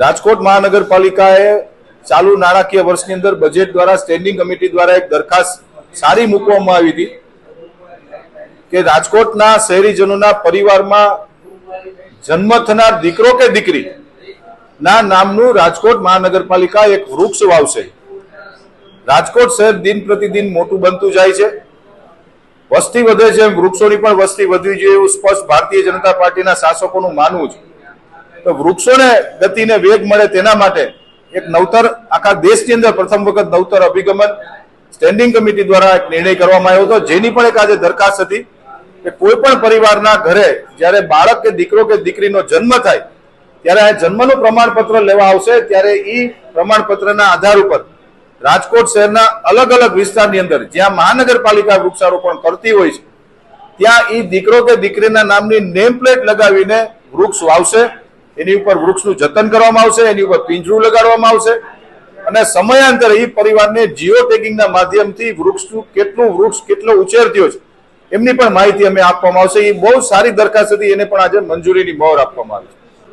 રાજકોટ મહાનગરપાલિકાએ ચાલુ નાણાકીય વર્ષની અંદર બજેટ દ્વારા સ્ટેન્ડિંગ કમિટી દ્વારા એક દરખાસ્ત સારી મૂકવામાં આવી હતી કે રાજકોટના શહેરીજનોના પરિવારમાં જન્મ થનાર દીકરો કે દીકરી ના નામનું રાજકોટ મહાનગરપાલિકા એક વૃક્ષ વાવશે. રાજકોટ શહેર દિન પ્રતિદિન મોટું બનતું જાય છે. વસ્તી વધે છે વૃક્ષોની પણ વસ્તી વધવી જોઈએ એવું સ્પષ્ટ ભારતીય જનતા પાર્ટીના શાસકોનું માનવું છે. તો વૃક્ષોને ગતિને વેગ મળે તેના માટે એક નવતર આખા દેશની અંદર પ્રથમ વખત નવતર અભિગમન સ્ટેન્ડિંગ કમિટી દ્વારા એક નિર્ણય કરવામાં આવ્યો હતો. જેની પણ એક આજે દરખાસ્ત હતી કે કોઈ પણ પરિવારના ઘરે જ્યારે બાળક કે દીકરો કે દીકરીનો જન્મ થાય, ત્યારે આ જન્મનું પ્રમાણપત્ર લેવા આવશે, ત્યારે એ પ્રમાણપત્રના આધાર ઉપર રાજકોટ શહેરના અલગ અલગ વિસ્તારની અંદર જ્યાં મહાનગરપાલિકા વૃક્ષારોપણ કરતી હોય છે, ત્યાં એ દીકરો કે દીકરીના નામની નેમ પ્લેટ લગાવીને વૃક્ષ વાવશે. એની ઉપર વૃક્ષનું જતન કરવામાં આવશે, એની ઉપર પિંજરું લગાડવામાં આવશે. અને સમયાંતરે એ પરિવારને જીઓ ટેગિંગના માધ્યમથી વૃક્ષનું, કેટલું વૃક્ષ, કેટલો ઉછેર થયો છે, એમની પણ માહિતી અમે આપવામાં આવશે. એ બહુ સારી દરખાસ્ત હતી, એને પણ આજે મંજૂરીની મોહર આપવામાં આવી છે.